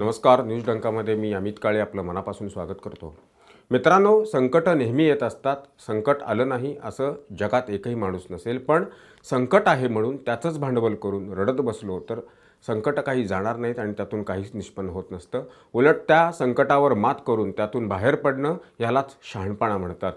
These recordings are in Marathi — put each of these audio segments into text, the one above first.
नमस्कार न्यूज डंकामध्ये मी अमित काळे आपलं मनापासून स्वागत करतो. मित्रांनो संकट नेहमी येत असतात संकट आलं नाही असं जगात एकही माणूस नसेल पण संकट आहे म्हणून त्याचंच भांडवल करून रडत बसलो तर संकट काही जाणार नाहीत आणि त्यातून काहीच निष्पन्न होत नसतं. उलट त्या संकटावर मात करून त्यातून बाहेर पडणं यालाच शहाणपणा म्हणतात.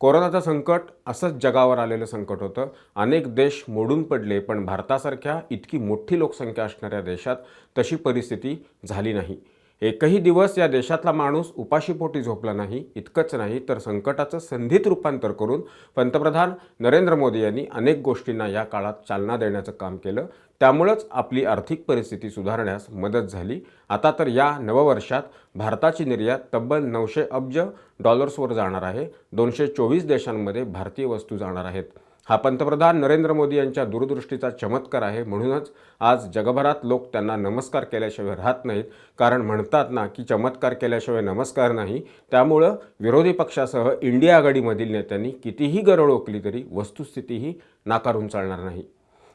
कोरोनाचं संकट असंच जगावर आलेलं संकट होतं. अनेक देश मोडून पडले पण भारतासारख्या इतकी मोठी लोकसंख्या असणाऱ्या देशात तशी परिस्थिती झाली नाही. एकही दिवस या देशातला माणूस उपाशीपोटी झोपला नाही इतकंच नाही तर संकटाचं संधीत रूपांतर करून पंतप्रधान नरेंद्र मोदी यांनी अनेक गोष्टींना या काळात चालना देण्याचं काम केलं. त्यामुळंच आपली आर्थिक परिस्थिती सुधारण्यास मदत झाली. आता तर या नववर्षात भारताची निर्यात तब्बल नऊशे अब्ज डॉलर्सवर जाणार आहे. दोनशे चोवीस देशांमध्ये भारतीय वस्तू जाणार आहेत. हा पंतप्रधान नरेंद्र मोदी यांच्या दूरदृष्टीचा चमत्कार आहे. म्हणूनच आज जगभरात लोक त्यांना नमस्कार केल्याशिवाय राहत नाहीत. कारण म्हणतात ना की चमत्कार केल्याशिवाय नमस्कार नाही. त्यामुळं विरोधी पक्षासह इंडिया आघाडीमधील नेत्यांनी कितीही गरळ ओकली तरी वस्तुस्थितीही नाकारून चालणार नाही.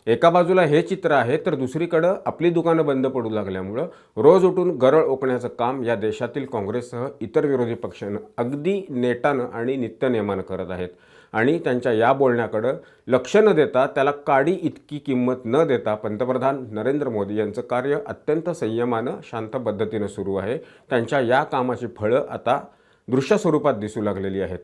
एका बाजूला हे चित्र आहे तर दुसरीकडं आपली दुकानं बंद पडू लागल्यामुळं रोज उठून गरळ ओकण्याचं काम या देशातील काँग्रेससह इतर विरोधी पक्षानं अगदी नेटानं आणि नित्यनियमानं करत आहेत. आणि त्यांच्या या बोलण्याकडं लक्ष न देता त्याला काडी इतकी किंमत न देता पंतप्रधान नरेंद्र मोदी यांचं कार्य अत्यंत संयमानं शांत पद्धतीनं सुरू आहे. त्यांच्या या कामाची फळं आता दृश्य स्वरूपात दिसू लागलेली आहेत.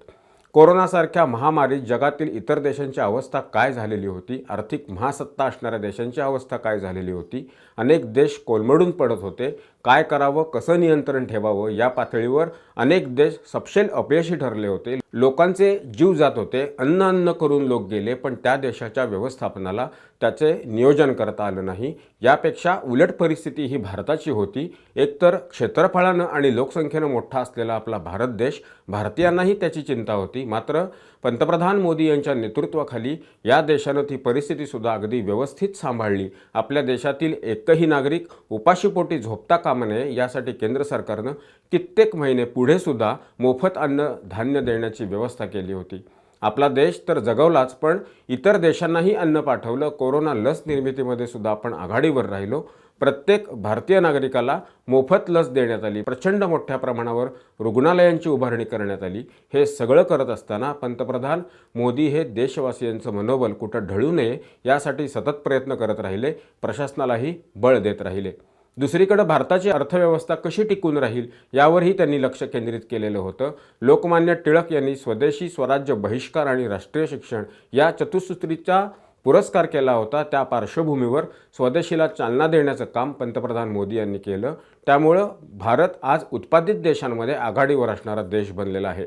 कोरोनासारख्या महामारीत जगातील इतर देशांची अवस्था काय झालेली होती? आर्थिक महासत्ता असणाऱ्या देशांची अवस्था काय झालेली होती? अनेक देश कोलमडून पडत होते. काय करावं कसं नियंत्रण ठेवावं या पातळीवर अनेक देश सपशेल अपयशी ठरले होते. लोकांचे जीव जात होते अन्न अन्न करून लोक गेले पण त्या देशाच्या व्यवस्थापनाला त्याचे नियोजन करता आलं नाही. यापेक्षा उलट परिस्थिती ही भारताची होती. एकतर क्षेत्रफळानं आणि लोकसंख्येनं मोठा असलेला आपला भारत देश भारतीयांनाही त्याची चिंता होती. मात्र पंतप्रधान मोदी यांच्या नेतृत्वाखाली या देशानं ती परिस्थितीसुद्धा अगदी व्यवस्थित सांभाळली. आपल्या देशातील एकही नागरिक उपाशीपोटी झोपता कामा नये यासाठी केंद्र सरकारनं कित्येक महिने पुढेसुद्धा मोफत अन्न धान्य देण्याची व्यवस्था केली होती. आपला देश तर जगवलाच पण इतर देशांनाही अन्न पाठवलं. कोरोना लस निर्मितीमध्ये सुद्धा आपण आघाडीवर राहिलो. प्रत्येक भारतीय नागरिकाला मोफत लस देण्यात आली. प्रचंड मोठ्या प्रमाणावर रुग्णालयांची उभारणी करण्यात आली. हे सगळं करत असताना पंतप्रधान मोदी हे देशवासियांचं मनोबल कुठं ढळू नये यासाठी सतत प्रयत्न करत राहिले. प्रशासनालाही बळ देत राहिले. दुसरीकडे भारताची अर्थव्यवस्था कशी टिकून राहील यावरही त्यांनी लक्ष केंद्रित केलेलं होतं. लोकमान्य टिळक यांनी स्वदेशी स्वराज्य बहिष्कार आणि राष्ट्रीय शिक्षण या चतुसूत्रीचा पुरस्कार केला होता. त्या पार्श्वभूमीवर स्वदेशीला चालना देण्याचं काम पंतप्रधान मोदी यांनी केलं. त्यामुळं भारत आज उत्पादित देशांमध्ये आघाडीवर असणारा देश बनलेला आहे.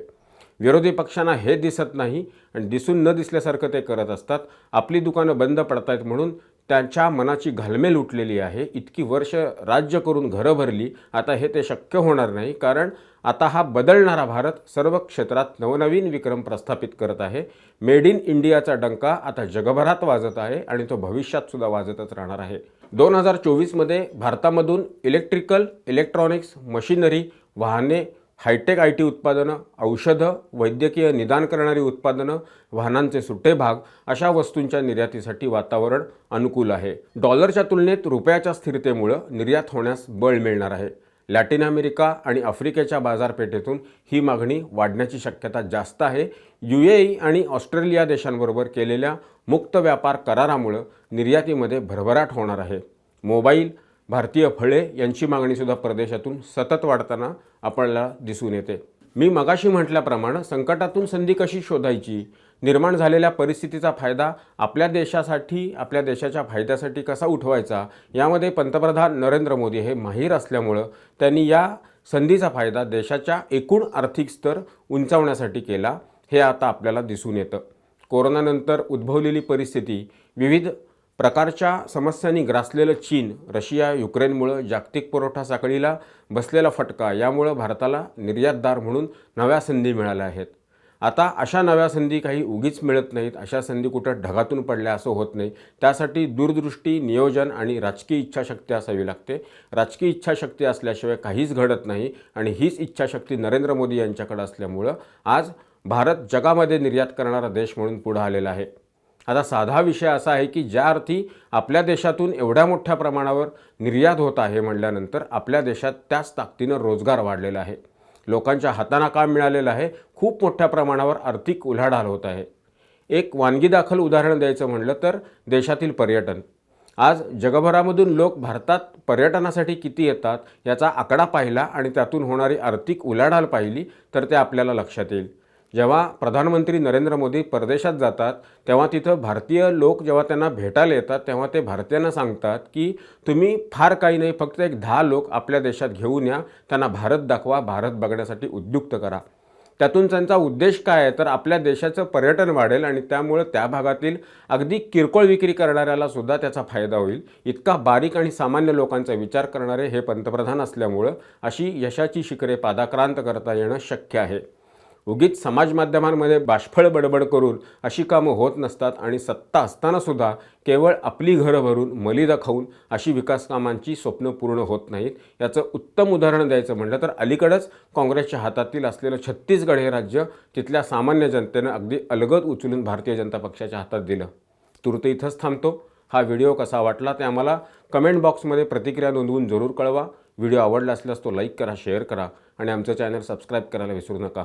विरोधी पक्षांना हे दिसत नाही आणि दिसून न दिसल्यासारखं ते करत असतात. आपली दुकानं बंद पडतायत म्हणून त्यांच्या मनाची घालमेल उठलेली आहे. इतकी वर्ष राज्य करून घरं भरली. आता हे ते शक्य होणार नाही. कारण आता हा बदलणारा भारत सर्व क्षेत्रात नवनवीन विक्रम प्रस्थापित करत आहे. मेड इन इंडियाचा डंका आता जगभरात वाजत आहे आणि तो भविष्यातसुद्धा वाजतच राहणार आहे. दोन हजार चोवीसमध्ये भारतामधून इलेक्ट्रिकल इलेक्ट्रॉनिक्स मशिनरी वाहने हायटेक आय टी उत्पादनं औषधं वैद्यकीय निदान करणारी उत्पादनं वाहनांचे सुट्टे भाग अशा वस्तूंच्या निर्यातीसाठी वातावरण अनुकूल आहे. डॉलरच्या तुलनेत रुपयाच्या स्थिरतेमुळं निर्यात होण्यास बळ मिळणार आहे. लॅटिन अमेरिका आणि आफ्रिकेच्या बाजारपेठेतून ही मागणी वाढण्याची शक्यता जास्त आहे. यू ए ई आणि ऑस्ट्रेलिया देशांबरोबर केलेल्या मुक्त व्यापार करारामुळं निर्यातीमध्ये भरभराट होणार आहे. मोबाईल भारतीय फळे यांची मागणीसुद्धा परदेशातून सतत वाढताना आपल्याला दिसून येते. मी मगाशी म्हटल्याप्रमाणे संकटातून संधी कशी शोधायची निर्माण झालेल्या परिस्थितीचा फायदा आपल्या देशासाठी आपल्या देशाच्या फायद्यासाठी कसा उठवायचा यामध्ये पंतप्रधान नरेंद्र मोदी हे माहीर असल्यामुळं त्यांनी या संधीचा फायदा देशाच्या एकूण आर्थिक स्तर उंचावण्यासाठी केला हे आता आपल्याला दिसून येतं. कोरोनानंतर उद्भवलेली परिस्थिती विविध प्रकारच्या समस्यांनी ग्रासलेलं चीन रशिया युक्रेनमुळं जागतिक पुरवठा साखळीला बसलेला फटका यामुळं भारताला निर्यातदार म्हणून नव्या संधी मिळाल्या आहेत. आता अशा नव्या संधी काही उगीच मिळत नाहीत अशा संधी कुठं ढगातून पडल्या असं होत नाही. त्यासाठी दूरदृष्टी नियोजन आणि राजकीय इच्छाशक्ती असावी लागते. राजकीय इच्छाशक्ती असल्याशिवाय काहीच घडत नाही आणि हीच इच्छाशक्ती नरेंद्र मोदी यांच्याकडे असल्यामुळं आज भारत जगामध्ये निर्यात करणारा देश म्हणून पुढं आलेला आहे. आता साधा विषय असा आहे की ज्या अर्थी आपल्या देशातून एवढ्या मोठ्या प्रमाणावर निर्यात होत आहे म्हटल्यानंतर आपल्या देशात त्याच ताकदीनं रोजगार वाढलेला आहे. लोकांच्या हातांना काम मिळालेलं आहे. खूप मोठ्या प्रमाणावर आर्थिक उलाढाल होत आहे. एक वानगी दाखल उदाहरण द्यायचं म्हणलं तर देशातील पर्यटन. आज जगभरामधून लोक भारतात पर्यटनासाठी किती येतात याचा आकडा पाहिला आणि त्यातून होणारी आर्थिक उलाढाल पाहिली तर ते आपल्याला लक्षात येईल. जेव्हा प्रधानमंत्री नरेंद्र मोदी परदेशात जातात तेव्हा तिथं भारतीय लोक जेव्हा त्यांना भेटायला येतात तेव्हा ते भारतीयांना सांगतात की तुम्ही फार काही नाही फक्त एक दहा लोक आपल्या देशात घेऊन या त्यांना भारत दाखवा भारत बघण्यासाठी उद्युक्त करा. त्यातून त्यांचा उद्देश काय आहे? तर आपल्या देशाचं पर्यटन वाढेल आणि त्यामुळं त्या भागातील अगदी किरकोळ विक्री करणाऱ्याला सुद्धा त्याचा फायदा होईल. इतका बारीक आणि सामान्य लोकांचा विचार करणारे हे पंतप्रधान असल्यामुळं अशी यशाची शिखरे पादाक्रांत करता येणं शक्य आहे. उगीच समाज माध्यमांमध्ये बाष्फळ बडबड करून अशी कामं होत नसतात आणि सत्ता असतानासुद्धा केवळ आपली घरं भरून मलिदा खाऊन अशी विकासकामांची स्वप्न पूर्ण होत नाहीत. याचं उत्तम उदाहरण द्यायचं म्हटलं तर अलीकडंच काँग्रेसच्या हातातील असलेलं छत्तीसगड हे राज्य तिथल्या सामान्य जनतेनं अगदी अलगद उचलून भारतीय जनता पक्षाच्या हातात दिलं. तुर्त इथंच थांबतो. हा व्हिडिओ कसा वाटला ते आम्हाला कमेंट बॉक्समध्ये प्रतिक्रिया नोंदवून जरूर कळवा. व्हिडिओ आवडला असल्यास तो लाईक करा शेअर करा आणि आमचं चॅनल सबस्क्राईब करायला विसरू नका.